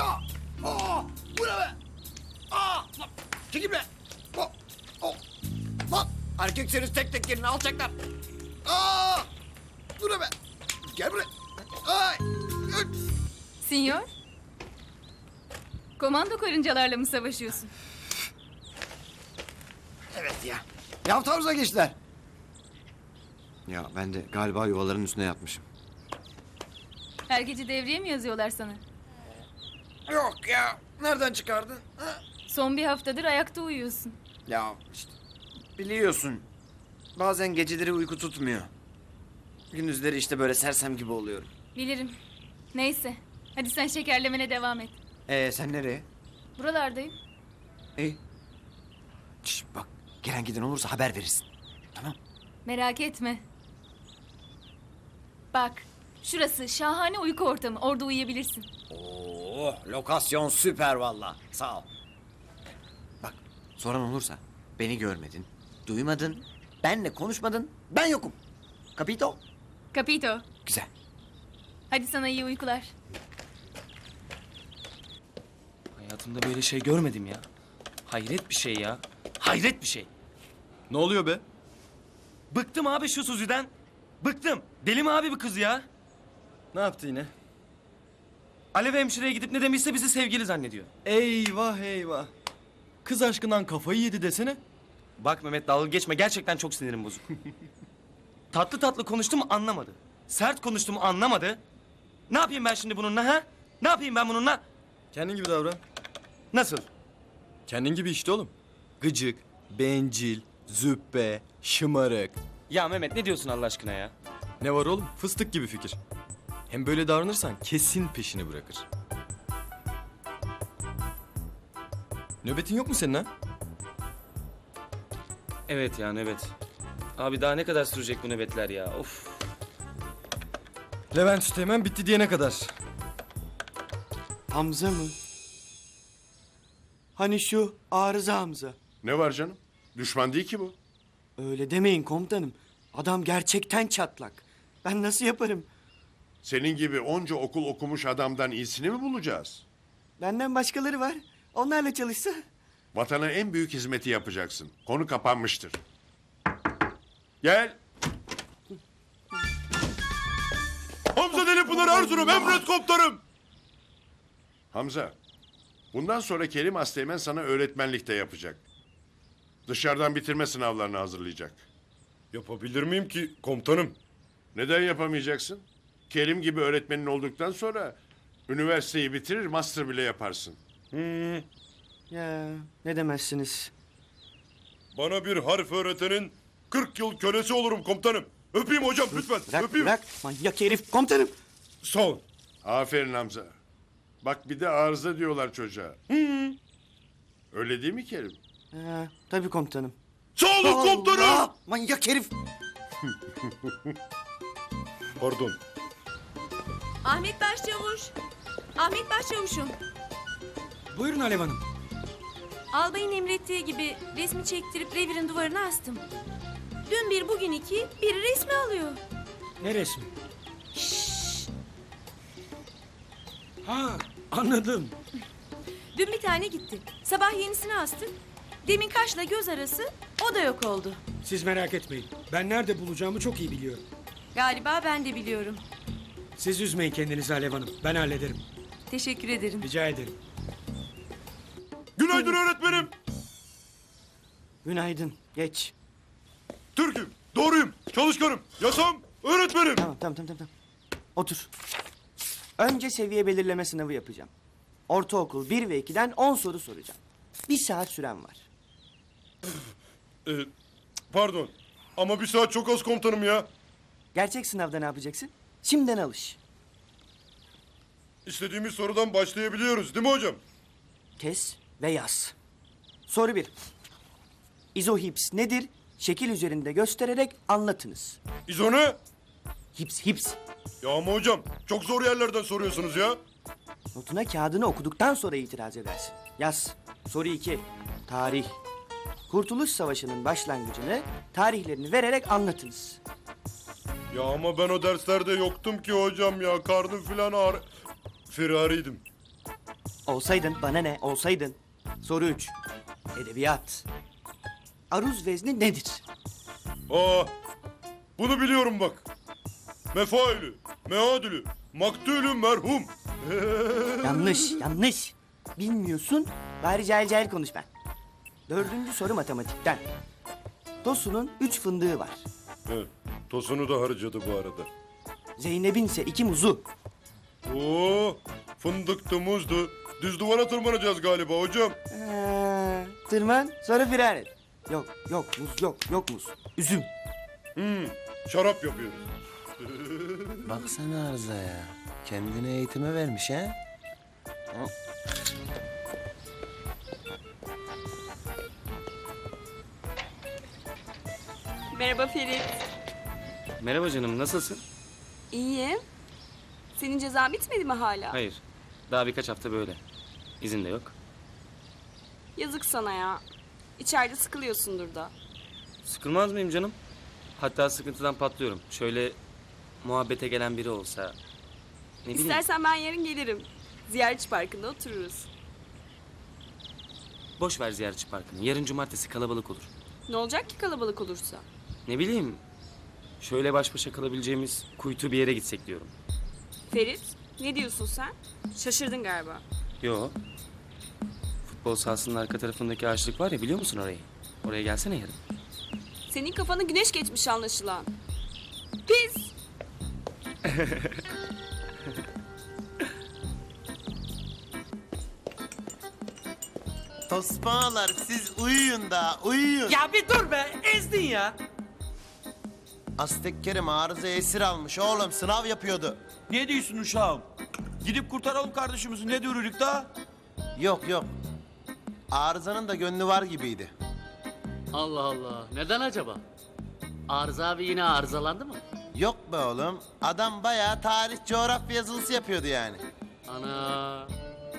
Aa! Aa! Bu ne be? Aa! Lan, Çekil be! Oh! Oh! Lan! Erkekseniz tek tek gelin alacaklar. Aa! Bu ne be? Gel buraya. Ay! Ay! Sinyor? Komando karıncalarla mı savaşıyorsun? Evet ya. Yan taarruza geçtiler. Ya ben de galiba yuvaların üstüne yatmışım. Her gece devriye mi yazıyorlar sana? Yok ya. Nereden çıkardın? Ha? Son bir haftadır ayakta uyuyorsun. Ya işte biliyorsun. Bazen geceleri uyku tutmuyor. Gündüzleri işte böyle sersem gibi oluyorum. Bilirim. Neyse. Hadi sen şekerlemene devam et. Ee sen nereye? Buralardayım. İyi. Şş, bak gelen giden olursa haber verirsin. Tamam. Merak etme. Bak. Şurası şahane uyku ortamı. Orada uyuyabilirsin. Oo, lokasyon süper valla. Sağ ol. Bak soran olursa beni görmedin, duymadın, benle konuşmadın, ben yokum. Kapito? Capito. Güzel. Hadi sana iyi uykular. Hayatımda böyle şey görmedim ya. Hayret bir şey ya. Hayret bir şey. Ne oluyor be? Bıktım abi şu Suzi'den. Bıktım. Deli mi abi bu kız ya? Ne yaptı yine? Alev hemşireye gidip ne demişse bizi sevgili zannediyor. Eyvah eyvah. Kız aşkından kafayı yedi desene. Bak Mehmet dalga geçme gerçekten çok sinirim bozuk. tatlı tatlı konuştum anlamadı. Sert konuştum anlamadı. Ne yapayım ben şimdi bununla ha? Ne yapayım ben bununla? Kendin gibi davran. Nasıl? Kendin gibi işte oğlum. Gıcık, bencil, züppe, şımarık. Ya Mehmet ne diyorsun Allah aşkına ya? Ne var oğlum? Fıstık gibi fikir. Hem böyle davranırsan kesin peşini bırakır. Nöbetin yok mu senin ha? Evet yani evet. Abi daha ne kadar sürecek bu nöbetler ya? Of. Levent Üsteğmen bitti diyene kadar. Hamza mı? Hani şu arıza Hamza. Ne var canım? Düşman değil ki bu. Öyle demeyin komutanım. Adam gerçekten çatlak. Ben nasıl yaparım? Senin gibi onca okul okumuş adamdan iyisini mi bulacağız? Benden başkaları var. Onlarla çalışsa. Vatana en büyük hizmeti yapacaksın. Konu kapanmıştır. Gel. Hamza Delipınar Erzurum emret komutanım. Hamza, bundan sonra Kerim Asteğmen sana öğretmenlik de yapacak. Dışarıdan bitirme sınavlarını hazırlayacak. Yapabilir miyim ki komutanım? Neden yapamayacaksın? Kerim gibi öğretmenin olduktan sonra üniversiteyi bitirir, master bile yaparsın. Ya ne demezsiniz. Bana bir harf öğretenin 40 yıl kölesi olurum komutanım. Öpeyim hocam lütfen. Bırak Öpeyim. bırak. Manyak herif komutanım. Sağ ol. Aferin Hamza. Bak bir de arıza diyorlar çocuğa. Öyle değil mi Kerim? Ha, tabii komutanım. Sağ olun komutanım. Allah! Manyak herif. Pardon. Ahmet Başçavuş. Ahmet Başçavuş'um. Buyurun Alev Hanım. Albayın emrettiği gibi resmi çektirip revirin duvarına astım. Dün bir bugün iki biri resmi alıyor. Ne resmi? Ha anladım. Dün bir tane gitti. Sabah yenisini astık. Demin kaşla göz arası o da yok oldu. Siz merak etmeyin. Ben nerede bulacağımı çok iyi biliyorum. Galiba ben de biliyorum. Siz üzmeyin kendinizi Alev Hanım. Ben hallederim. Teşekkür ederim. Rica ederim. Günaydın öğretmenim. Günaydın. Geç. Türk'üm, doğruyum, çalışkanım, yasam, öğretmenim. Tamam tamam tamam tamam. Otur. Önce seviye belirleme sınavı yapacağım. Ortaokul 1 ve 2'den 10 soru soracağım. Bir saat süren var. Ee, pardon ama bir saat çok az komutanım ya. Gerçek sınavda ne yapacaksın? Şimdiden alış. İstediğimiz sorudan başlayabiliyoruz değil mi hocam? Kes ve yaz. Soru 1. İzohips nedir? Şekil üzerinde göstererek anlatınız. İzone. Hips hips. Ya ama hocam çok zor yerlerden soruyorsunuz ya. Notuna kağıdını okuduktan sonra itiraz edersin. Yaz. Soru 2. Tarih. Kurtuluş Savaşı'nın başlangıcını, tarihlerini vererek anlatınız. Ya ama ben o derslerde yoktum ki hocam ya. Karnım filan ağrı... Firariydim. Olsaydın bana ne olsaydın. Soru 3. Edebiyat. Aruz vezni nedir? Aa, bunu biliyorum bak. Mefailü, meadülü, maktulü merhum. Yanlış, yanlış. Bilmiyorsun, bari cahil cahil konuş ben. Dördüncü soru matematikten. Tosun'un üç fındığı var. Evet, tosunu da harcadı bu arada. Zeynep'in ise iki muzu. Oo, fındıktı, muzdu. Düz duvara tırmanacağız galiba hocam. Ee, tırman, sonra firar et. Yok, yok muz, yok, yok muz. Üzüm. Şarap yapıyoruz. Baksana Arıza ya. Kendine eğitime vermiş ha. Merhaba Ferit. Merhaba canım nasılsın? İyiyim. Senin ceza bitmedi mi hala? Hayır. Daha birkaç hafta böyle. İzin de yok. Yazık sana ya. İçeride sıkılıyorsundur da. Sıkılmaz mıyım canım? Hatta sıkıntıdan patlıyorum. Şöyle muhabbete gelen biri olsa. Ne bileyim. İstersen ben yarın gelirim. Ziyaretçi parkında otururuz. Boş ver ziyaretçi parkını. Yarın cumartesi kalabalık olur. Ne olacak ki kalabalık olursa? Ne bileyim. Şöyle baş başa kalabileceğimiz kuytu bir yere gitsek diyorum. Ferit, ne diyorsun sen? Şaşırdın galiba. Yo. Futbol sahasının arka tarafındaki ağaçlık var ya biliyor musun orayı? Oraya gelsene yarın. Senin kafanı güneş geçmiş anlaşılan. Pis! Tosbağalar siz uyuyun da uyuyun. Ya bir dur be ezdin ya. Aztek Kerim arıza esir almış oğlum sınav yapıyordu. Ne diyorsun uşağım? Gidip kurtaralım kardeşimizi ne dürürük da? Yok yok. Arızanın da gönlü var gibiydi. Allah Allah. Neden acaba? Arıza abi yine arızalandı mı? Yok be oğlum. Adam bayağı tarih coğrafya yazılısı yapıyordu yani. Ana.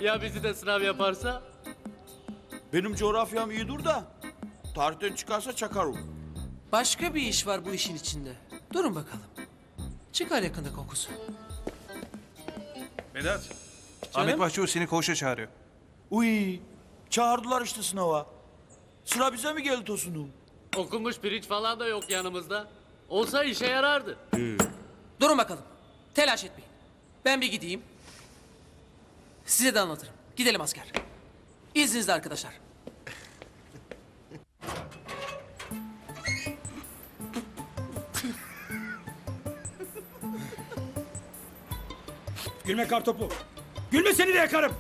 Ya bizi de sınav yaparsa? Benim coğrafyam iyi dur da. Tarihten çıkarsa çakarım. Başka bir iş var bu işin içinde. Durun bakalım. Çıkar yakında kokusu. Vedat. Canım? Ahmet Başçavuş seni koğuşa çağırıyor. Uy. Çağırdılar işte sınava. Sıra bize mi geldi Tosun'um? Okunmuş pirinç falan da yok yanımızda. Olsa işe yarardı. Durun bakalım. Telaş etmeyin. Ben bir gideyim. Size de anlatırım. Gidelim asker. İzninizle arkadaşlar. Gülme kartopu. Gülme seni de yakarım.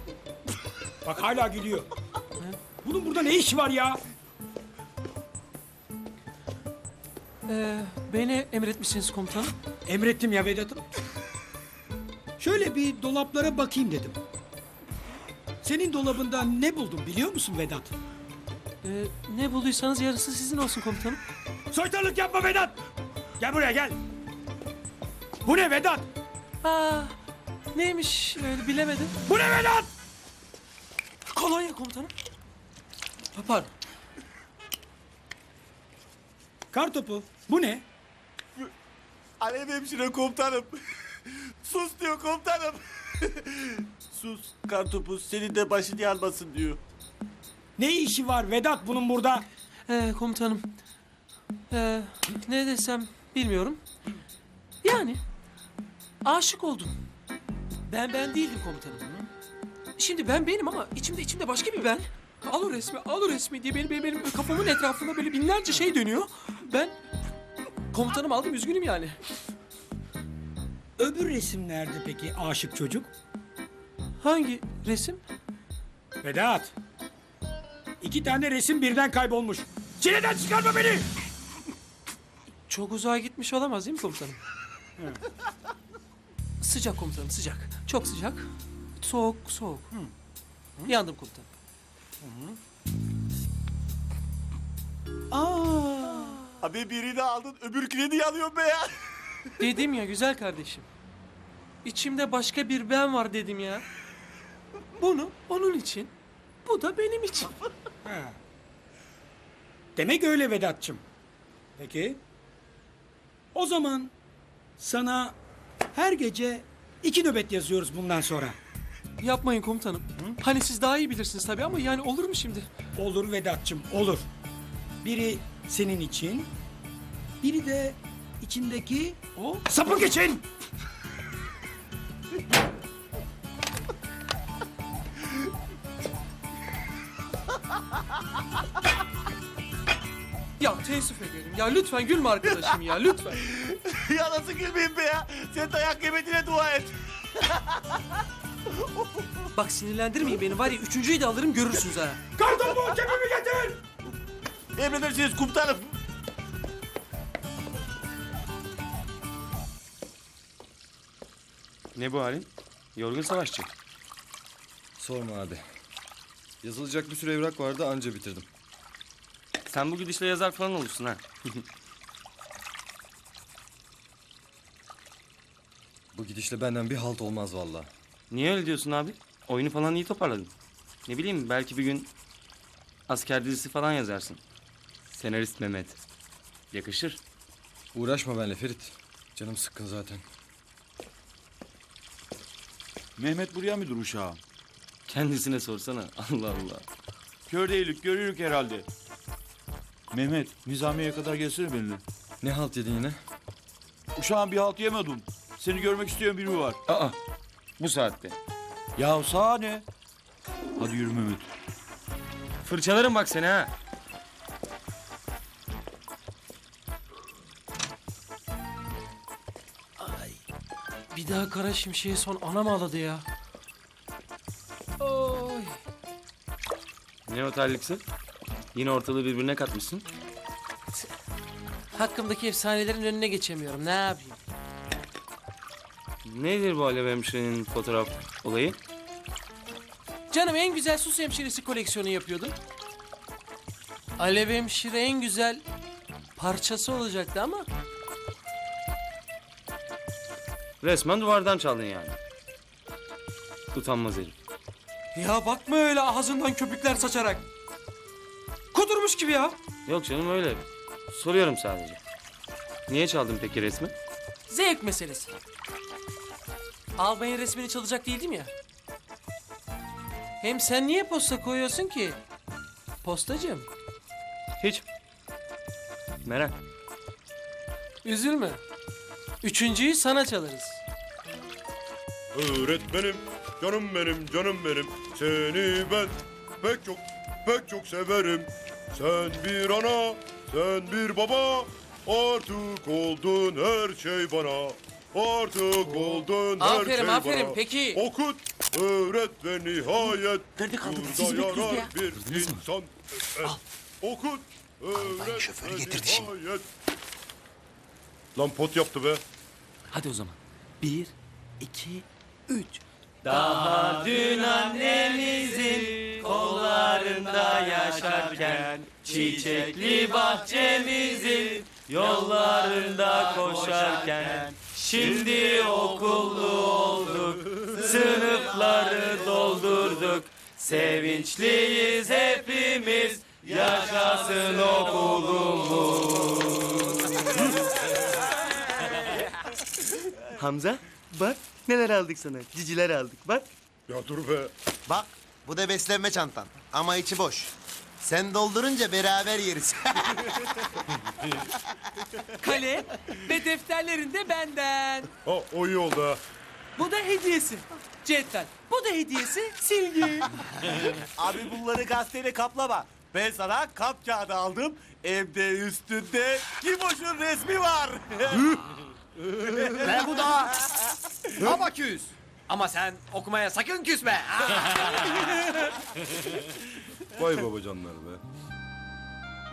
Bak hala gülüyor. Bunun burada ne işi var ya? Ee, beni emretmişsiniz komutanım. Emrettim ya Vedat'ım. Şöyle bir dolaplara bakayım dedim. Senin dolabında ne buldum biliyor musun Vedat? Ee, ne bulduysanız yarısı sizin olsun komutanım. Soytarlık yapma Vedat! Gel buraya gel. Bu ne Vedat? Aa, neymiş öyle bilemedim. Bu ne Vedat? Kolonya komutanım. Ha, Pardon. Kartopu. Bu ne? Alev hemşire komutanım. Sus diyor komutanım. Sus kartopu senin de başın yanmasın diyor. Ne işi var Vedat bunun burada? Ee, komutanım. Ee, ne desem bilmiyorum. Yani aşık oldum. Ben ben değildim komutanım. Şimdi ben benim ama içimde içimde başka bir ben. Al o resmi, al o resmi diye benim, benim, benim kafamın etrafında böyle binlerce şey dönüyor. Ben komutanım aldım üzgünüm yani. Öbür resim nerede peki aşık çocuk? Hangi resim? Vedat. İki tane resim birden kaybolmuş. Çileden çıkarma beni! Çok uzağa gitmiş olamaz değil mi komutanım? Sıcak komutanım sıcak. Çok sıcak. Soğuk soğuk. Yandım komutanım. Aa. Abi birini aldın öbürküne niye alıyorsun be ya? Dedim ya güzel kardeşim. İçimde başka bir ben var dedim ya. Bunu onun için, bu da benim için. Ha. Demek öyle Vedat'cığım. Peki. O zaman sana her gece iki nöbet yazıyoruz bundan sonra. Yapmayın komutanım. Hani siz daha iyi bilirsiniz tabii ama yani olur mu şimdi? Olur Vedat'cığım olur. Biri senin için, biri de içindeki o sapık için. Ya teessüf ederim. Ya lütfen gülme arkadaşım ya lütfen. ya nasıl gülmeyeyim be ya? Sen dayak yemediğine dua et. Bak sinirlendirmeyin beni var ya üçüncüyü de alırım görürsünüz ha. Kartopu kepimi getir. Emredersiniz komutanım. Ne bu halin? Yorgun savaşçı. Sorma abi. Yazılacak bir sürü evrak vardı anca bitirdim. Sen bu gidişle yazar falan olursun ha. Bu gidişle benden bir halt olmaz vallahi. Niye öyle diyorsun abi? Oyunu falan iyi toparladın. Ne bileyim belki bir gün asker dizisi falan yazarsın. Senarist Mehmet. Yakışır. Uğraşma benimle Ferit. Canım sıkkın zaten. Mehmet buraya mı uşağım? Kendisine sorsana. Allah Allah. Kör değilik görürük herhalde. Mehmet Nizamiye'ye kadar gelsene benimle. Ne halt yedin yine? Uşağım bir halt yemedim. Seni görmek isteyen biri var. Aa. Bu saatte. Ya sağ ne? Hadi yürü Mehmet. Fırçalarım bak seni ha. Bir daha kara şimşeği son anam ağladı ya. Oy. Ne otelliksin? Yine ortalığı birbirine katmışsın. Hakkımdaki efsanelerin önüne geçemiyorum. Ne yapayım? Nedir bu Alev hemşirenin fotoğraf olayı? Canım en güzel sus hemşiresi koleksiyonu yapıyordum. Alev hemşire en güzel parçası olacaktı ama Resmen duvardan çaldın yani. Utanmaz herif. Ya bakma öyle ağzından köpükler saçarak. Kudurmuş gibi ya. Yok canım öyle. Soruyorum sadece. Niye çaldın peki resmi? Zevk meselesi. Albayın resmini çalacak değildim ya. Hem sen niye posta koyuyorsun ki? Postacığım. Hiç. Merak. Üzülme. Üçüncüyü sana çalarız. Öğretmenim, canım benim, canım benim. Seni ben pek çok, pek çok severim. Sen bir ana, sen bir baba. Artık oldun her şey bana. Artık oldun her Aferin, şey aferin. bana. Peki. Okut, öğret ve nihayet. Nerede kaldı? burada Sizi bekliyoruz yarar ya. Bir insan. Evet. Okut, öğret şoförü ve getirdi şimdi. nihayet. Lan pot yaptı be. Hadi o zaman. Bir, iki, üç. Daha dün annemizin kollarında yaşarken Çiçekli bahçemizin yollarında koşarken Şimdi okullu olduk, sınıfları doldurduk Sevinçliyiz hepimiz, yaşasın okulumuz Hamza, bak neler aldık sana. Ciciler aldık, bak. Ya dur be. Bak bu da beslenme çantan ama içi boş. Sen doldurunca beraber yeriz. Kale ve defterlerin de benden. Ha, o iyi oldu ha. Bu da hediyesi. Cetvel. Bu da hediyesi silgi. Abi bunları gazeteyle kaplama. Ben sana kap kağıdı aldım. Hem de üstünde Kimoş'un resmi var. Ne bu da? Abaküs. Ama sen okumaya sakın küsme. Vay babacanlar be.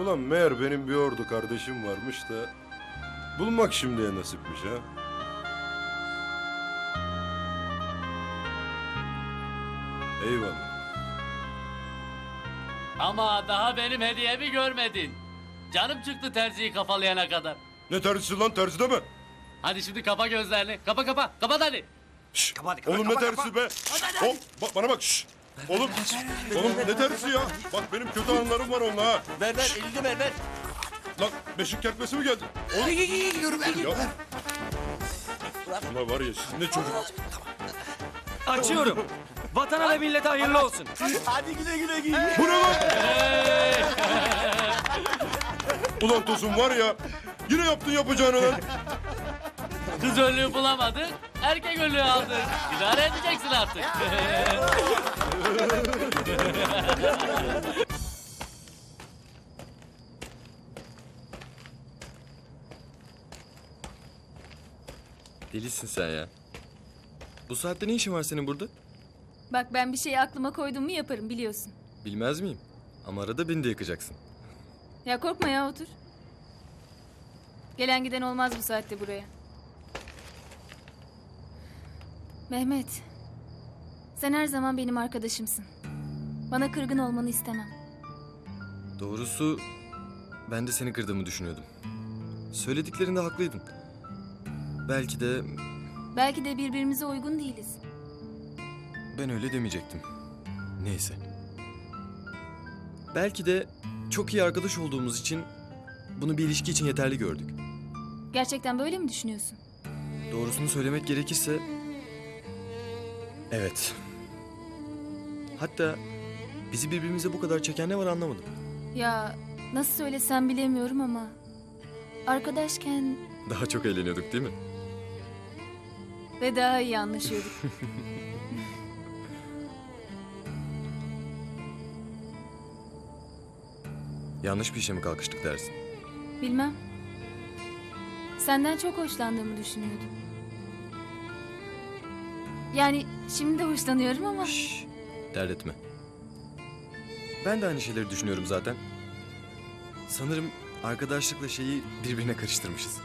Ulan meğer benim bir ordu kardeşim varmış da... ...bulmak şimdiye nasipmiş ha. Eyvallah. Ama daha benim hediyemi görmedin. Canım çıktı terziyi kafalayana kadar. Ne terzisi lan terzi deme. Hadi şimdi kapa gözlerini. Kapa kapa. Kapat hadi. Şşş. Kapat, kapat, Oğlum ne kapat, terzisi be. Hop ba- bana bak şşş. Oğlum, oğlum ne terzisi ya? Bak benim kötü anılarım var onunla ha. ver ver elini ver ver. Lan beşik kertmesi mi geldi? Oğlum. Ya. Ulan var ya siz ne çocuk. Açıyorum. Vatana ve millete hayırlı olsun. Hadi güle güle giy. Bu ne lan? Ulan Tosun var ya. Yine yaptın yapacağını lan. Kız önlüğü bulamadık, erkek önlüğü aldık. İdare edeceksin artık. Delisin sen ya. Bu saatte ne işin var senin burada? Bak ben bir şeyi aklıma koydum mu yaparım biliyorsun. Bilmez miyim? Ama arada beni de yakacaksın. Ya korkma ya otur. Gelen giden olmaz bu saatte buraya. Mehmet. Sen her zaman benim arkadaşımsın. Bana kırgın olmanı istemem. Doğrusu ben de seni kırdığımı düşünüyordum. Söylediklerinde haklıydın. Belki de Belki de birbirimize uygun değiliz. ben öyle demeyecektim. Neyse. Belki de çok iyi arkadaş olduğumuz için bunu bir ilişki için yeterli gördük. Gerçekten böyle mi düşünüyorsun? Doğrusunu söylemek gerekirse... Evet. Hatta bizi birbirimize bu kadar çeken ne var anlamadım. Ya nasıl söylesem bilemiyorum ama... Arkadaşken Daha çok eğleniyorduk değil mi? ve daha iyi anlaşıyorduk. Yanlış bir işe mi kalkıştık dersin? Bilmem. Senden çok hoşlandığımı düşünüyordum. Yani şimdi de hoşlanıyorum ama... Şşş, dert etme. Ben de aynı şeyleri düşünüyorum zaten. Sanırım arkadaşlıkla şeyi birbirine karıştırmışız.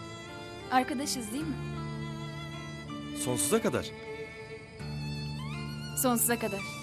Arkadaşız değil mi? Sonsuza kadar. Sonsuza kadar.